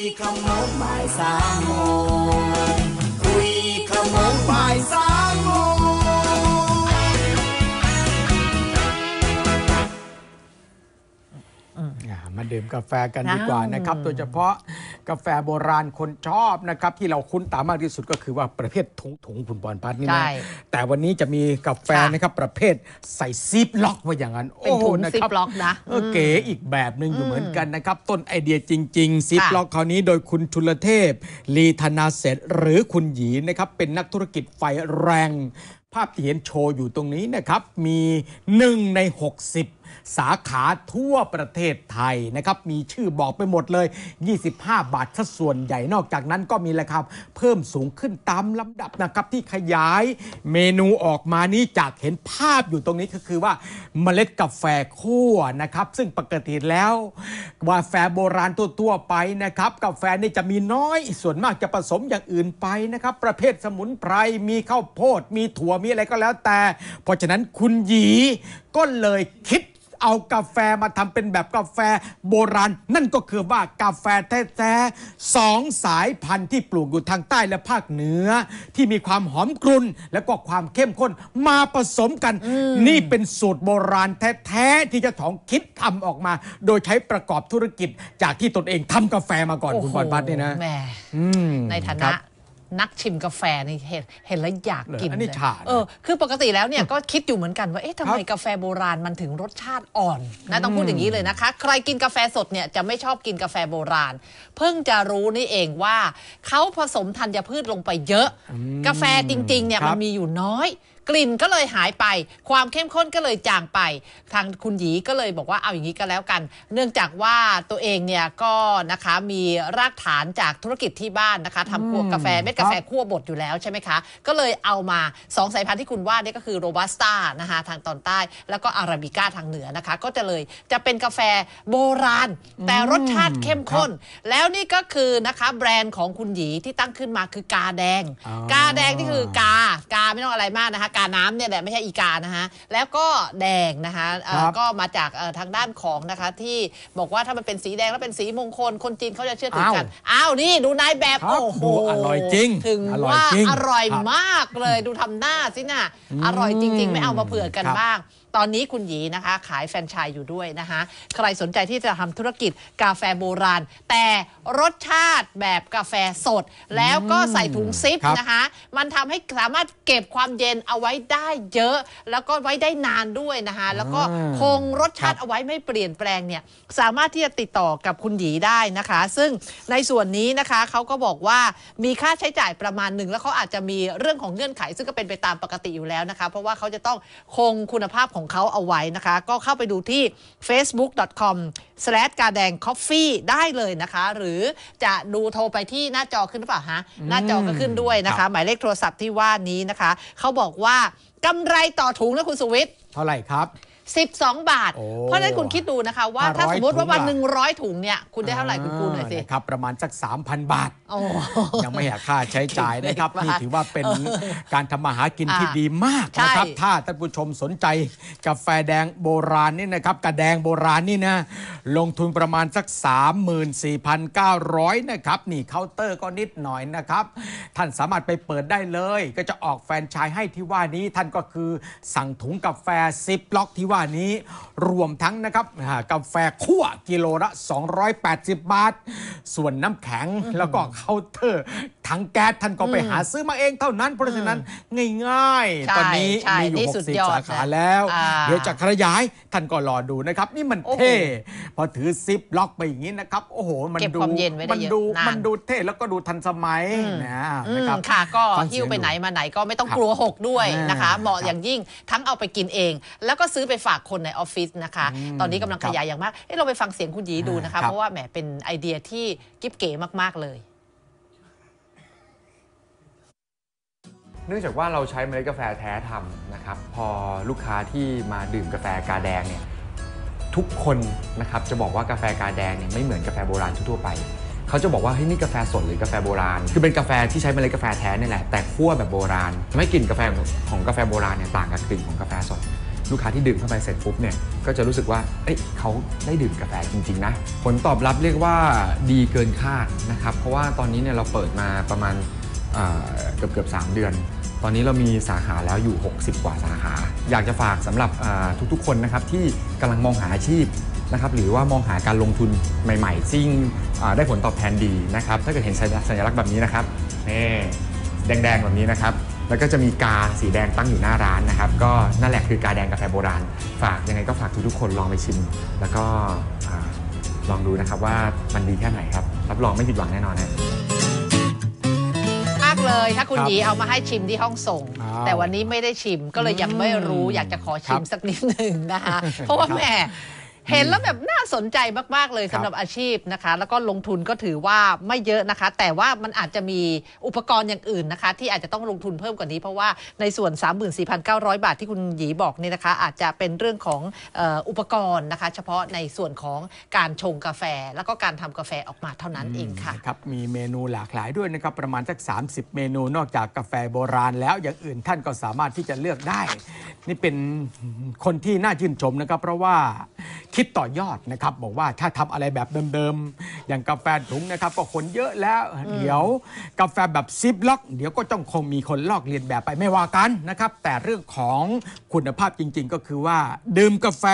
คุยขโม ดื่มกาแฟกันดีกว่านะครับ โดยเฉพาะกาแฟโบราณคนชอบนะครับ ที่เราคุ้นตามากที่สุดก็คือว่าประเภทถุงถุงๆผุนบอลพัดนี่ใช่นะแต่วันนี้จะมีกาแฟค่ะนะครับประเภทใส่ซิปล็อกไว้อย่างนั้นเป็นถุงโโหะซิครัปล็อกนะเออเก๋อีกแบบหนึ่งอยู่เหมือนกันนะครับ ต้นไอเดียจริง ๆ ซิปค่ะล็อกคราวนี้โดยคุณชุลเทพ ลีธนาเศรษฐ์หรือคุณหยีนะครับเป็นนักธุรกิจไฟแรง ภาพที่เห็นโชว์อยู่ตรงนี้นะครับมีหนึ่งใน 60 สาขาทั่วประเทศไทยนะครับมีชื่อบอกไปหมดเลย 25 บาทซะส่วนใหญ่นอกจากนั้นก็มีราคาเพิ่มสูงขึ้นตามลำดับนะครับที่ขยายเมนูออกมานี้จากเห็นภาพอยู่ตรงนี้ก็คือว่าเมล็ดกาแฟคั่วนะครับ ซึ่งปกติแล้วกาแฟโบราณทั่วๆไปนะครับกาแฟนี่จะมีน้อย ส่วนมากจะผสมอย่างอื่นไปนะครับ ประเภทสมุนไพรมีข้าวโพด มีถั่วมีอะไรก็แล้วแต่ เพราะฉะนั้นคุณหยีก็เลยคิด เอากาแฟมาทำเป็นแบบกาแฟโบราณ นั่นก็คือว่ากาแฟแท้ๆสองสายพันธุ์ที่ปลูกอยู่ทางใต้และภาคเหนือ ที่มีความหอมกรุ่นและก็ความเข้มข้นมาผสมกัน นี่เป็นสูตรโบราณแท้ๆที่เจ้าของคิดทำออกมา โดยใช้ประกอบธุรกิจจากที่ตนเองทำกาแฟมาก่อนคุณบอลพัดนี่นะ แหมอืมในฐาครันะบ นักชิมกาแฟนี่เห็นเห็นแล้วอยากกินเหรออันนี้เลยฉาดนะ เออคือปกติแล้วเนี่ยก็คิดอยู่เหมือนกันว่าเอ๊ะทำไมครับกาแฟโบราณมันถึงรสชาติอ่อนนะต้องพูดอย่างนี้เลยนะคะ ใครกินกาแฟสดเนี่ยจะไม่ชอบกินกาแฟโบราณ เพิ่งจะรู้นี่เองว่าเขาผสมธัญพืชลงไปเยอะ กาแฟจริงๆเนี่ยครับ มันมีอยู่น้อย กลิ่นก็เลยหายไป ความเข้มข้นก็เลยจางไป ทางคุณหยีก็เลยบอกว่าเอาอย่างนี้ก็แล้วกัน เนื่องจากว่าตัวเองเนี่ยก็นะคะมีรากฐานจากธุรกิจที่บ้านนะคะทำคั่วกาแฟเม็ดกาแฟครับคั่วบดอยู่แล้วใช่ไหมคะ ก็เลยเอามาสองสายพันธุ์ที่คุณว่าเนี่ยก็คือโรบัสต้านะคะทางตอนใต้ แล้วก็อาราบิก้าทางเหนือนะคะ ก็จะเลยจะเป็นกาแฟโบราณ แต่รสชาติเข้มข้น แล้วนี่ก็คือนะคะแบรนด์ของคุณหยีที่ตั้งขึ้นมาคือกาแดงอ๋อกาแดงนี่คือกากา ไม่ต้องอะไรมากนะคะกาน้ำเนี่ยแหละไม่ใช่อีกานะคะแล้วก็แดงนะคะเอ่อครับ ก็มาจากเอ่อทางด้านของนะคะที่บอกว่าถ้ามันเป็นสีแดงแล้วเป็นสีมงคลคนจีนเขาจะเชื่อถือกันอ้าวนี่ดูนายแบบครับโอ้โหดูอร่อยจริงถึงอร่อยว่าจริงอร่อยครับ มากเลยดูทำหน้าสินะอร่อยจริง ๆ ไม่เอามาเผื่อกันครับบ้างตอนนี้คุณหยีนะคะ ขายแฟรนไชส์อยู่ด้วยนะคะ ใครสนใจที่จะทำธุรกิจกาแฟโบราณ แต่รสชาติแบบกาแฟสด แล้วก็ใส่ถุงซิปครับ นะคะ มันทำให้สามารถเก็บความเย็นเอาไว้ได้เยอะ แล้วก็ไว้ได้นานด้วยนะคะ แล้วก็อ่าคงรสชาติเอาไว้ไม่เปลี่ยนแปลงเนี่ย สามารถที่จะติดต่อกับคุณหยีได้นะคะ ซึ่งในส่วนนี้นะคะเขาก็บอกว่ามีค่าใช้จ่ายประมาณหนึ่งแล้วเขาอาจจะมีเรื่องของเงื่อนไข ซึ่งก็เป็นไปตามปกติอยู่แล้วนะคะ เพราะว่าเขาจะต้องคงคุณภาพของเขาเอาไว้นะคะ ก็เข้าไปดูที่ facebook.com s l a s h กาแดง coffee ได้เลยนะคะ หรือจะดูโทรไปที่หน้าจอขึ้นหรือเปล่าฮะ หน้าจอก็ขึ้นด้วยนะครัคะบหมายเลขโทรศัพท์ที่ว่านี้นะคะ เขาบอกว่ากำไรต่อถุงนะคุณสุวิทย์เท่าไหร่ครับ 12 บาท โอ้ เพราะฉะนั้นคุณคิดดูนะคะว่าถ้า500สมมติว่าวันถุงหล่ะนึ่งร้อยถุงเนี่ยคุณได้เท่าไหร่คุณคูณหน่อยสิานะครับประมาณสัก 3,000 บาท โอ้ ยังไม่หักค่าใช้จ่ายนะครับเก่งมากนี่ถือว่าเป็นการทำมาหากินที่อ่าดีมากนะครับ ใช่ ถ้าท่านผู้ชมสนใจกาแฟแดงโบราณนี่นะครับกระแดงโบราณนี่นะลงทุนประมาณสัก 34,900 นะครับนี่เคาน์เตอร์ก็นิดหน่อยนะครับ ท่านสามารถไปเปิดได้เลย ก็จะออกแฟรนไชายให้ที่ว่านี้ท่านก็คือสั่งถุงกาแฟซิปล็อกที่ว่านี้รวมทั้งนะครับอ่ากาแฟคั่วกิโลละ 280 บาท ส่วนน้ำแข็งแล้วก็เคาน์เตอร์ ถังแก๊สท่านก็ไปหาซื้อมาเองเท่านั้น เพราะฉะนั้นง่ายใช่ๆตอนนี้ใช่มีอยู่นี่สุดยอ60ดสาขาแล้วอ่าเดี๋ยวจะขยายท่านก็รอดูนะครับ นี่มันโอ้โหเท่พอถือซิปล็อกไปอย่างนี้นะครับ โอ้โห มันเก็บดูความเย็นไว้ได้มันเยอะดูนานมันดูเท่แล้วก็ดูทันสมัยนะอืนะมครับค่ะก็ฟังเสีหิ้ยวงไปไหนดูมาไหนก็ไม่ต้องครับกลัวหกด้วยนะคะอ่าเหมาะครับอย่างยิ่งทั้งเอาไปกินเอง แล้วก็ซื้อไปฝากคนในออฟฟิศนะคะ ตอนนี้กำลังครัขบยายอย่างมากเอ้เราไปฟังเสียงคุณหยีดูนะครัคะบเพราะว่าแหมเป็นไอเดียที่กิ๊บเก๋มาก ๆ เลย เนื่องจากว่าเราใช้เมล็ดกาแฟแท้ทำนะครับ พอลูกค้าที่มาดื่มกาแฟกาแดงเนี่ยทุกคนนะครับจะบอกว่ากาแฟกาแดงเนี่ยไม่เหมือนกาแฟโบราณทั่วไปเขาจะบอกว่าเฮ้ยนี่กาแฟสดหรือกาแฟโบราณ คือเป็นกาแฟที่ใช้เมล็ดกาแฟแท้นี่แหละแต่คั่วแบบโบราณทำให้กลิ่นกาแฟของกาแฟโบราณเนี่ยต่างกับกลิ่นของกาแฟสดลูกค้าที่ดื่มเข้าไปเสร็จปุ๊บเนี่ยก็จะรู้สึกว่าเอ้ยเขาได้ดื่มกาแฟจริง ๆ นะ ผลตอบรับเรียกว่าดีเกินคาดนะครับ เพราะว่าตอนนี้เนี่ยเราเปิดมาประมาณเกือบเกือบๆ3เดือน ตอนนี้เรามีสาขาแล้วอยู่ 60 กว่าสาขา อยากจะฝากสำหรับทุกๆ คนนะครับที่กำลังมองหาอาชีพนะครับหรือว่ามองหาการลงทุนใหม่ๆ ซึ่งได้ผลตอบแทนดีนะครับถ้าเกิดเห็นสัญสญลักษณ์แบบนี้นะครับนี่แดงๆแบบนี้นะครับแล้วก็จะมีกาสีแดงตั้งอยู่หน้าร้านนะครับก็นั่นแหละคือกาแดงกาแฟโบราณ ฝากยังไงก็ฝากทุกๆคนลองไปชิม แล้วก็ลองดูนะครับว่ามันดีแค่ไหนครับรับรองไม่ผิดหวังแน่นอนนะ กเลย ถ้าคุณครับหยีเอามาให้ชิมที่ห้องส่งอ้าวแต่วันนี้ไม่ได้ชิมก็เลยยังไม่รู้อืมอยากจะขอครัชิบมสักนิดหนึ่งนะคะเพราะว่าแหม เห็นแล้วแบบน่าสนใจมาก ๆ เลยครับสำหรับอาชีพนะคะ แล้วก็ลงทุนก็ถือว่าไม่เยอะนะคะ แต่ว่ามันอาจจะมีอุปกรณ์อย่างอื่นนะคะ ที่อาจจะต้องลงทุนเพิ่มกว่านี้เพราะว่าในส่วน 34,900 บาทที่คุณหยีบอกนี่นะคะ อาจจะเป็นเรื่องของเอ่ออุปกรณ์นะคะ เฉพาะในส่วนของการชงกาแฟ แล้วก็การทำกาแฟออกมาเท่านั้นเองค่ะนะครับมีเมนูหลากหลายด้วยนะครับประมาณสัก 30 เมนูนอกจากกาแฟโบราณ แล้วอย่างอื่นท่านก็สามารถที่จะเลือกได้ นี่เป็นคนที่น่าชื่นชมนะครับ เพราะว่าคิดต่อยอดนะครับบอกว่าถ้าทำอะไรแบบเดิมๆ อย่างกาแฟถุงนะครับ ก็คนเยอะแล้วเดี๋ยวกาแฟแบบซิปล็อก เดี๋ยวก็ต้องคงมีคนลอกเลียนแบบไปไม่ว่ากันนะครับ แต่เรื่องของคุณภาพจริง ๆ ก็คือว่าดื่มกาแฟ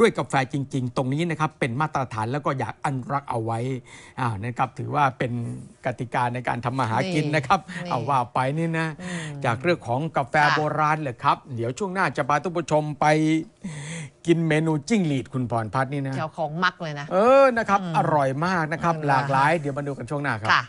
ด้วยกาแฟจริง ๆ ตรงนี้นะครับเป็นมาตรฐานแล้วก็อยากอนุรักษ์เอาไว้อ้าวนะครับถือว่าเป็นกติกาในการทำมาหากินนะครับนี่เอาว่าไปนี่นะจากเรื่องของกาแฟค่ะโบราณเลยครับ เดี๋ยวช่วงหน้าจะพาทุกผู้ชมไป กินเมนูจิ้งหรีดคุณพรพัฒน์นี่นะเจ้าของมักเลยนะ เออนะครับ อร่อยมากนะครับอืมหลากหลาย เดี๋ยวมาดูกันช่วงหน้าครับ ค่ะ